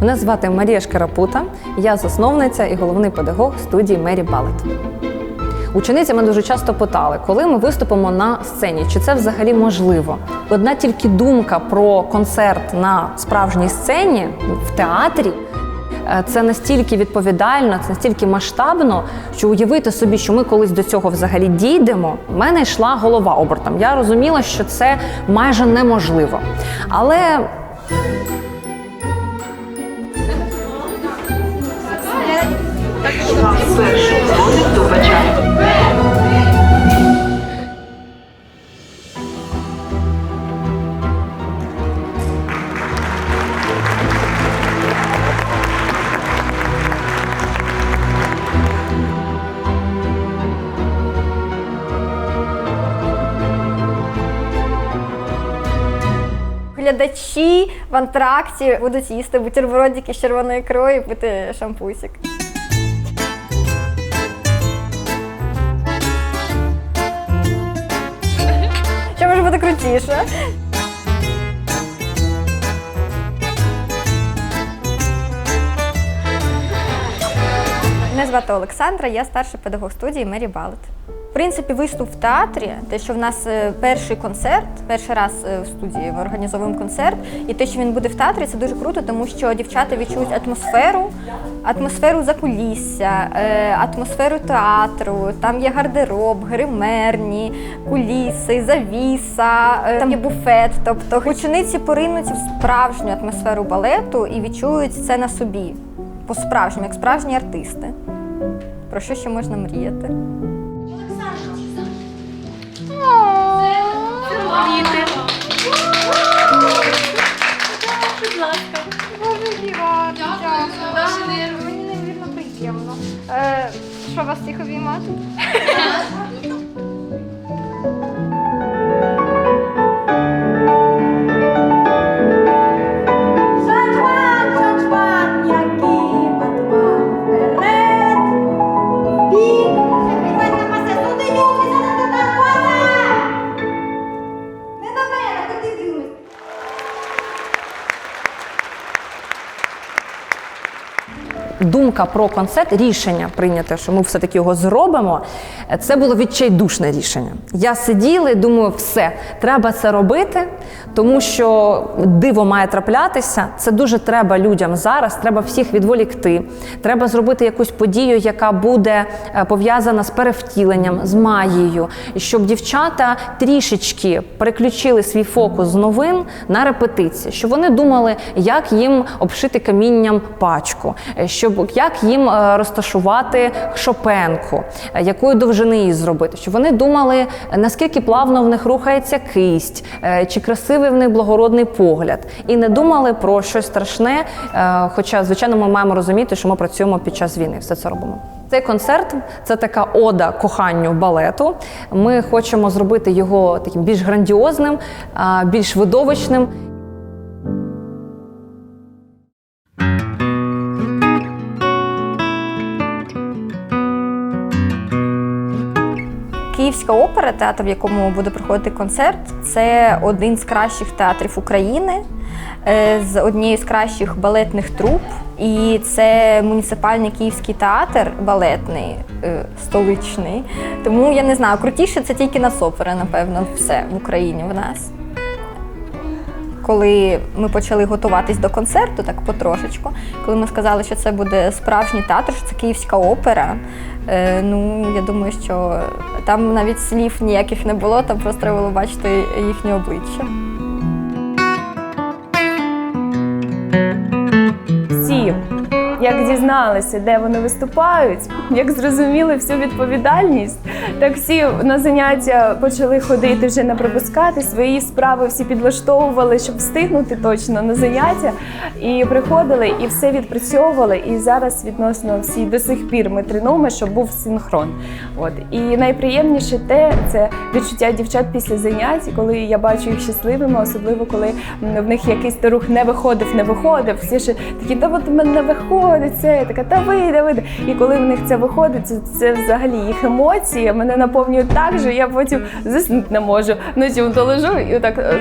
Мене звати Марія Шкарапута, я засновниця і головний педагог студії Мері Балет. Учениці мене дуже часто питали, коли ми виступимо на сцені, чи це взагалі можливо. Одна тільки думка про концерт на справжній сцені в театрі. е, Це настільки відповідально, це настільки масштабно, що уявити собі, що ми колись до цього взагалі дійдемо. в мене йшла голова обертом. Я розуміла, що це майже неможливо. Але Глядачі в антракті будуть їсти бутербродики з червоної ікрою і пити шампусик. Що крутіше? Мене звати Олександра, я старший педагог студії Мері Балет. В принципі, виступ в театрі, те, що в нас е, перший концерт, перший раз е, в студії ми організовуємо концерт, і те, що він буде в театрі, це дуже круто, тому що дівчата відчують атмосферу, атмосферу закулісся, е, атмосферу театру. Там є гардероб, гримерні, куліси, завіса, там є буфет. Тобто учениці поринуть в справжню атмосферу балету і відчують це на собі по-справжньому, як справжні артисти. Про що ще можна мріяти? Що вас всіх обіймати? думка про концерт, рішення прийняте, що ми все-таки його зробимо, це було відчайдушне рішення. Я сиділа і думаю, все, треба це робити, тому що диво має траплятися. Це дуже треба людям зараз. Треба всіх відволікти. Треба зробити якусь подію, яка буде е, пов'язана з перевтіленням, з магією, щоб дівчата трішечки переключили свій фокус з новин на репетиції, щоб вони думали, як їм обшити камінням пачку, е, щоб як їм е, розташувати шопенку, е, якої довжини її зробити, щоб вони думали, наскільки плавно в них рухається кисть, е, чи красивий в них благородний погляд, і не думали про щось страшне. Хоча, звичайно, ми маємо розуміти, що ми працюємо під час війни, все це робимо. Цей концерт це така ода коханню балету. Ми хочемо зробити його таким більш грандіозним, більш видовищним. Київська опера, театр, в якому буде проходити концерт, це один з кращих театрів України, е, з однією з кращих балетних труп. І це муніципальний київський театр балетний, е, столичний. Тому я не знаю, крутіше це тільки на напевно, все в Україні в нас. Коли ми почали готуватись до концерту, так потрошечку, коли ми сказали, що це буде справжній театр, що це київська опера. Е, ну, я думаю, що там навіть слів ніяких не було, там просто треба було бачити їхнє обличчя. Як дізналися, де вони виступають, як зрозуміли всю відповідальність, так всі на заняття почали ходити вже на пропускати свої справи, всі підлаштовували, щоб встигнути точно на заняття. І приходили і все відпрацьовували. І зараз відносно всі до сих пір ми тренуємо, щоб був синхрон. От і найприємніше те це відчуття дівчат після занять, коли я бачу їх щасливими, особливо коли в них якийсь рух не виходив, не виходив. Всі ж такі, та от мене не виходить це, я така, та вийде, вийде. І коли в них це виходить, це, це взагалі їх емоції мене наповнюють так, що я потім заснути не можу. Ночі то лежу і отак, е,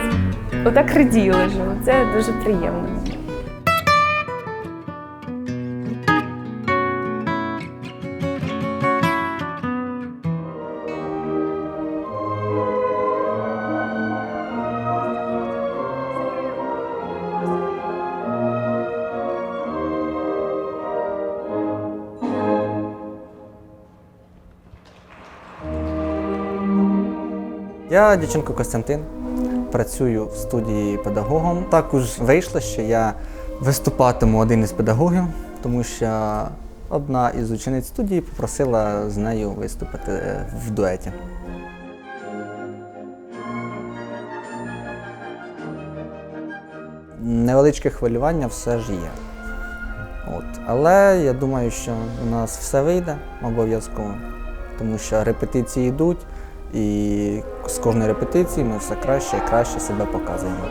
отак раді лежу. Це дуже приємно. Я дівчинко Костянтин, працюю в студії педагогом. Також вийшло, що я виступатиму один із педагогів, тому що одна із учениць студії попросила з нею виступити в дуеті. Невеличке хвилювання все ж є. От. Але я думаю, що у нас все вийде обов'язково, тому що репетиції йдуть, і з кожної репетиції ми все краще і краще себе показуємо.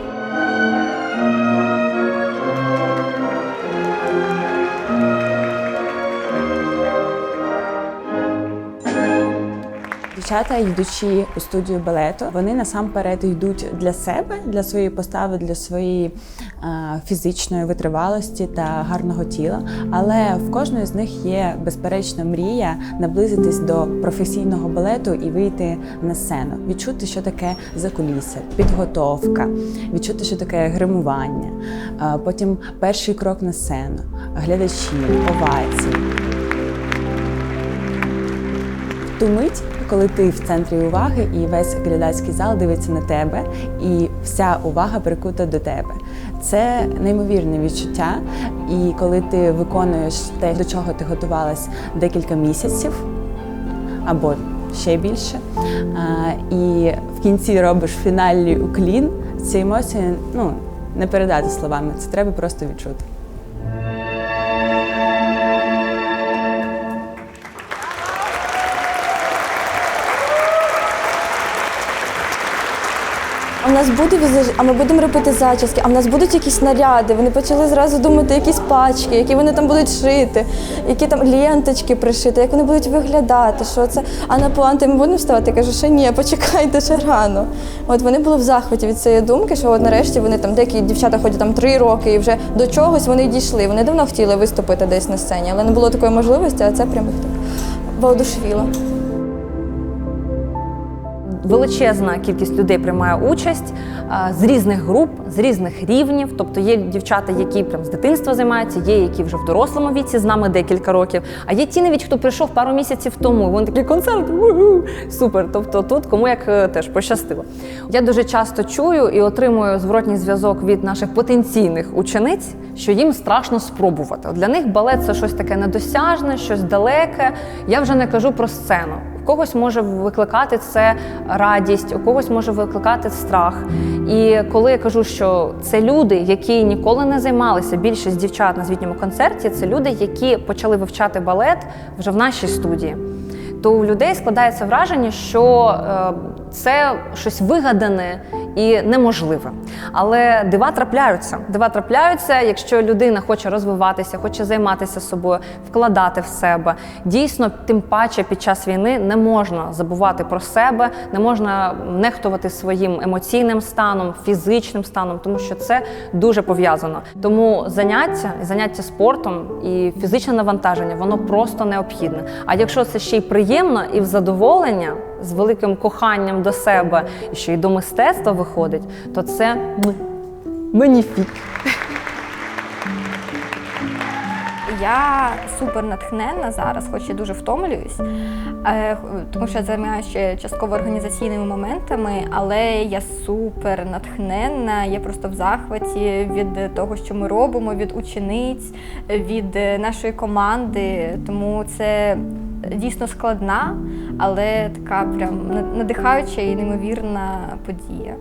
Дівчата, йдучи у студію балету, вони насамперед йдуть для себе, для своєї постави, для своєї е, фізичної витривалості та гарного тіла. Але в кожної з них є безперечна мрія наблизитись до професійного балету і вийти на сцену, відчути, що таке закулісся, підготовка, відчути, що таке гримування. Е, потім перший крок на сцену, глядачі, овації. Ту мить, коли ти в центрі уваги і весь глядацький зал дивиться на тебе, і вся увага прикута до тебе. Це неймовірне відчуття. І коли ти виконуєш те, до чого ти готувалась декілька місяців або ще більше, і в кінці робиш фінальний уклін, ці емоції ну, не передати словами, це треба просто відчути. Нас буде візаж, а ми будемо робити зачіски, а в нас будуть якісь наряди. Вони почали зразу думати, якісь пачки, які вони там будуть шити, які там ленточки пришити, як вони будуть виглядати, що це. А на пуанти ми будемо вставати? Я кажу, що ні, почекайте ще рано. От вони були в захваті від цієї думки, що от нарешті вони там деякі дівчата ходять там три роки і вже до чогось вони дійшли. Вони давно хотіли виступити десь на сцені, але не було такої можливості, а це прямо так воодушевіло. Величезна кількість людей приймає участь з різних груп, з різних рівнів. Тобто є дівчата, які прям з дитинства займаються, є які вже в дорослому віці з нами декілька років. А є ті навіть, хто прийшов пару місяців тому. і Вони такі концерт, у-у, супер. Тобто тут кому як е, теж пощастило. Я дуже часто чую і отримую зворотній зв'язок від наших потенційних учениць, що їм страшно спробувати. Для них балет це щось таке недосяжне, щось далеке. Я вже не кажу про сцену. У когось може викликати це радість, у когось може викликати страх. І коли я кажу, що це люди, які ніколи не займалися, більшість дівчат на звітньому концерті, це люди, які почали вивчати балет вже в нашій студії. То у людей складається враження, що е, це щось вигадане і неможливе. Але дива трапляються. Дива трапляються, якщо людина хоче розвиватися, хоче займатися собою, вкладати в себе. Дійсно, тим паче під час війни не можна забувати про себе, не можна нехтувати своїм емоційним станом, фізичним станом, тому що це дуже пов'язано. Тому заняття, заняття спортом і фізичне навантаження воно просто необхідне. А якщо це ще й приємно і в задоволення з великим коханням до себе, і що й до мистецтва виходить, то це маніфік. Я супер натхненна зараз, хоч і дуже втомлююсь, е, тому що я займаюся ще частково організаційними моментами, але я супер натхненна. Я просто в захваті від того, що ми робимо, від учениць, від е, нашої команди. Тому це дійсно складна, але така прям надихаюча і неймовірна подія.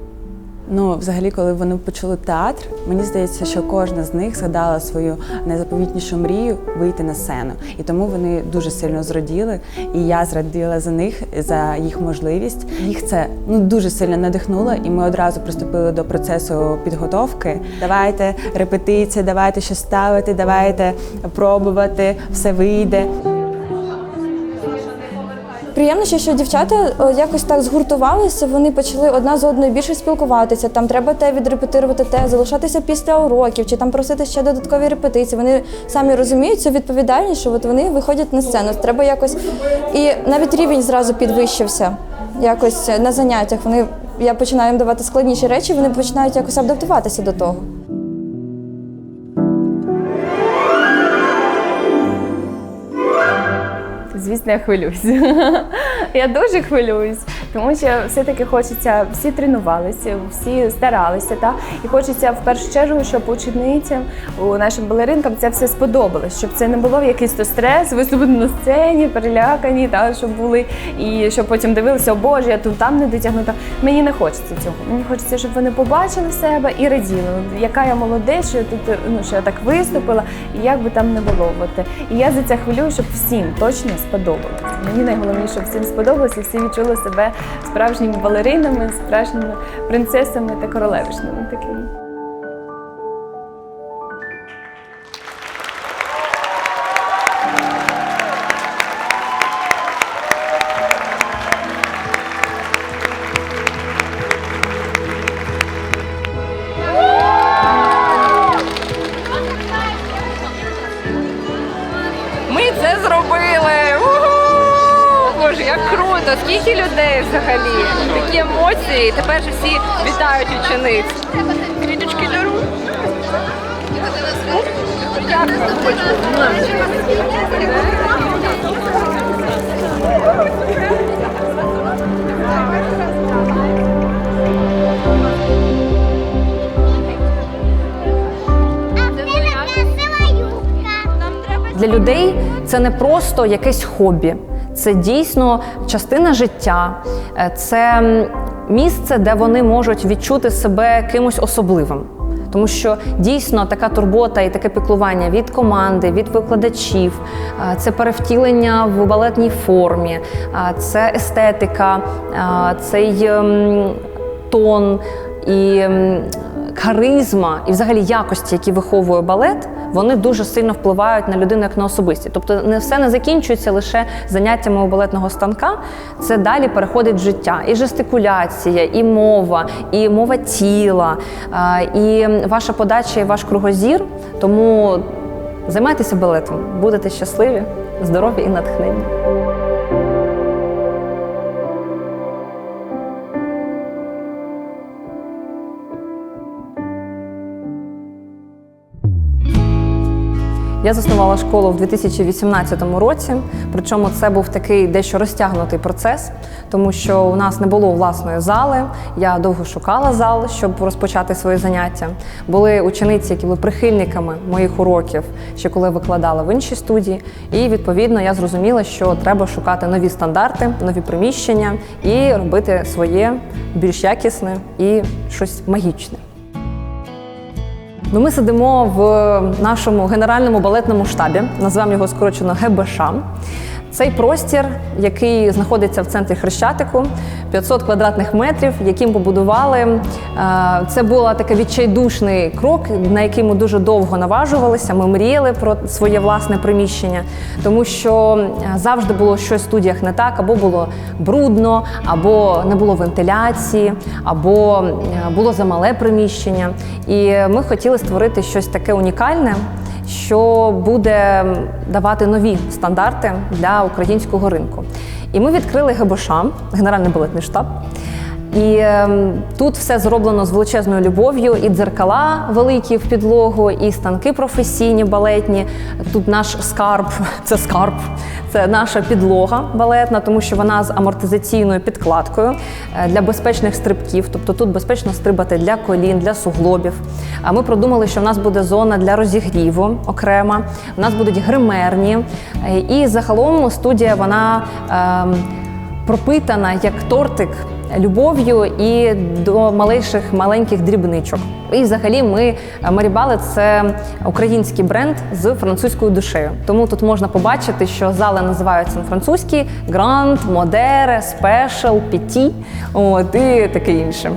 Ну, взагалі, коли вони почули театр, мені здається, що кожна з них згадала свою найзаповітнішу мрію вийти на сцену. І тому вони дуже сильно зраділи. І я зраділа за них, за їх можливість. Їх це ну дуже сильно надихнуло, і ми одразу приступили до процесу підготовки. Давайте репетиції, давайте щось ставити, давайте пробувати, все вийде. Приємно, що дівчата якось так згуртувалися, вони почали одна з одною більше спілкуватися. Там треба те відрепетирувати те, залишатися після уроків, чи там просити ще додаткові репетиції. Вони самі розуміють цю відповідальність, що от вони виходять на сцену. Треба якось і навіть рівень зразу підвищився. Якось на заняттях вони я починаю їм давати складніші речі, вони починають якось адаптуватися до того. Звісно, я хвилююсь. я дуже хвилююсь, Тому що все-таки хочеться, всі тренувалися, всі старалися, та і хочеться в першу чергу, щоб ученицям, у нашим балеринкам це все сподобалось, щоб це не було якийсь то стрес, виступити на сцені, перелякані, та щоб були, і щоб потім дивилися, о Боже, я тут там не дотягнута. Мені не хочеться цього. Мені хочеться, щоб вони побачили себе і раділи, яка я молодець, що я тут ну що я так виступила, і як би там не було. От. І я за це хвилюю, щоб всім точно сподобалось. Мені найголовніше, щоб всім сподобалось, і всі відчули себе справжніми балеринами, справжніми принцесами та королевишними такими. Людей взагалі! Такі емоції. Тепер же всі вітають учениць. Квіточки дару. Дякую. Для людей це не просто якесь хобі, це дійсно частина життя, Е, це місце, де вони можуть відчути себе кимось особливим. Тому що дійсно така турбота і таке піклування від команди, від викладачів, е, це перевтілення в балетній формі, е, це естетика, цей ем, тон і харизма, і взагалі якості, які виховує балет, вони дуже сильно впливають на людину як на особисті. Тобто не все не закінчується лише заняттями у балетного станка. Це далі переходить в життя. І жестикуляція, і мова, і мова тіла, і ваша подача, і ваш кругозір. Тому займайтеся балетом, будете щасливі, здорові і натхненні. Я заснувала школу в 2018 році. Причому це був такий дещо розтягнутий процес, тому що у нас не було власної зали. Я довго шукала зал, щоб розпочати свої заняття. Були учениці, які були прихильниками моїх уроків, ще коли викладала в іншій студії. І відповідно я зрозуміла, що треба шукати нові стандарти, нові приміщення і робити своє більш якісне і щось магічне. Ну, ми сидимо в нашому генеральному балетному штабі, називаємо його скорочено ГБШ. Цей простір, який знаходиться в центрі Хрещатику, 500 квадратних метрів, яким побудували. е, Це був такий відчайдушний крок, на який ми дуже довго наважувалися. Ми мріяли про своє власне приміщення, тому що е, завжди було щось в студіях не так, або було брудно, або не було вентиляції, або е, було замале приміщення. І ми хотіли створити щось таке унікальне що буде давати нові стандарти для українського ринку. І ми відкрили ГБШ, Генеральний балетний штаб. І ем, тут все зроблено з величезною любов'ю, і дзеркала великі в підлогу, і станки професійні балетні. Тут наш скарб, це скарб, це наша підлога балетна, тому що вона з амортизаційною підкладкою е, для безпечних стрибків. Тобто тут безпечно стрибати для колін, для суглобів. А ми продумали, що в нас буде зона для розігріву окрема. У нас будуть гримерні. Е, І загалом студія вона. ем, пропитана як тортик любов'ю і до малейших маленьких дрібничок. І взагалі ми Марібали це український бренд з французькою душею. Тому тут можна побачити, що зали називаються на французькі Гранд, Модере, Спешл, Петі, от і таке інше.